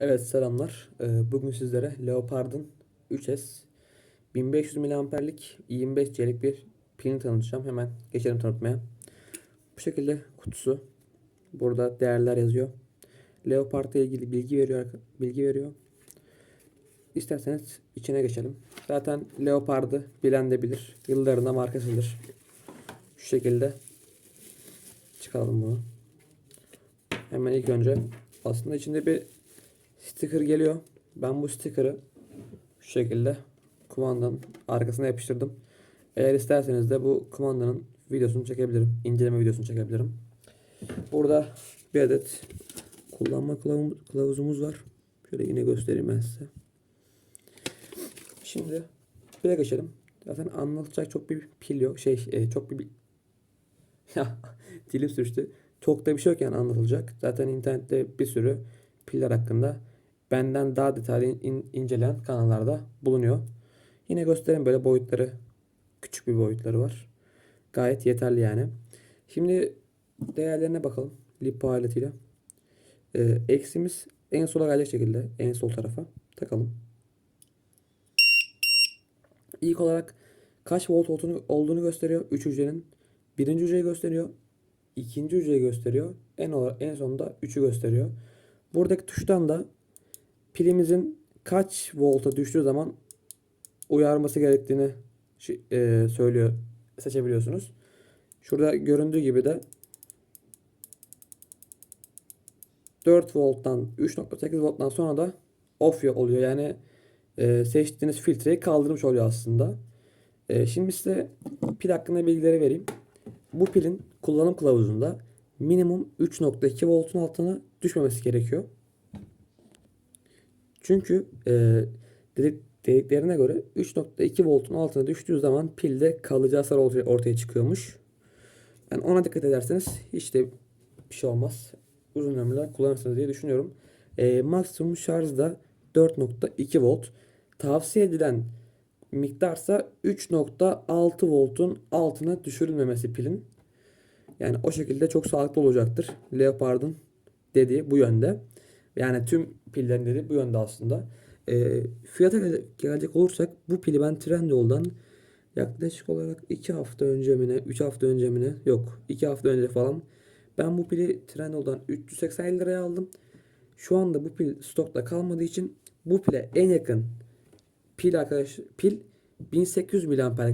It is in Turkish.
Evet selamlar. Ee, Bugün sizlere Leopard'ın 3S 1500 mAh'lik 25C'lik bir pilini tanıtacağım. Hemen geçelim tanıtmaya. Bu şekilde kutusu. Burada değerler yazıyor. Leopard'la ilgili bilgi veriyor. Bilgi veriyor. İsterseniz içine geçelim. Zaten Leopard'ı bilen de bilir. Yıllarında markasıdır. Şu şekilde çıkaralım bunu. Hemen ilk önce aslında içinde bir sticker geliyor. Ben bu sticker'ı şu şekilde kumandanın arkasına yapıştırdım. Eğer isterseniz de bu kumandanın videosunu çekebilirim. İnceleme videosunu çekebilirim. Burada bir adet kullanma kılavuz- kılavuzumuz var. Şöyle yine göstereyim ben size. Şimdi pile geçelim. Zaten anlatacak çok bir pil yok. Şey e, çok bir ya dilim sürçtü. Çok da bir şey yok yani anlatılacak. Zaten internette bir sürü piller hakkında benden daha detaylı in- inceleyen kanallarda bulunuyor. Yine göstereyim böyle boyutları. Küçük bir boyutları var. Gayet yeterli yani. Şimdi değerlerine bakalım. Lipo aletiyle. Ee, eksimiz en sola gelecek şekilde. En sol tarafa. Takalım. İlk olarak kaç volt olduğunu, olduğunu gösteriyor. 3 hücrenin. Birinci hücreyi gösteriyor. ikinci hücreyi gösteriyor. En, olarak, en sonunda 3'ü gösteriyor. Buradaki tuştan da pilimizin kaç volta düştüğü zaman uyarması gerektiğini e, söylüyor, seçebiliyorsunuz. Şurada göründüğü gibi de 4 volttan 3.8 volttan sonra da off oluyor. Yani e, seçtiğiniz filtreyi kaldırmış oluyor aslında. E, şimdi size pil hakkında bilgileri vereyim. Bu pilin kullanım kılavuzunda minimum 3.2 voltun altına düşmemesi gerekiyor. Çünkü e, dedik, dediklerine göre 3.2 voltun altına düştüğü zaman pilde kalıcı hasar ortaya, ortaya çıkıyormuş. Yani ona dikkat ederseniz hiç de bir şey olmaz. Uzun ömürler kullanırsınız diye düşünüyorum. E, maksimum şarj da 4.2 volt. Tavsiye edilen miktarsa 3.6 voltun altına düşürülmemesi pilin. Yani o şekilde çok sağlıklı olacaktır. Leopard'ın dediği bu yönde. Yani tüm pillerin dediği bu yönde aslında. E, fiyata gele- gelecek olursak bu pili ben Trendyol'dan yaklaşık olarak 2 hafta önce mi ne 3 hafta önce mi ne yok 2 hafta önce falan ben bu pili Trendyol'dan 380 liraya aldım. Şu anda bu pil stokta kalmadığı için bu pile en yakın pil arkadaş pil 1800 mAh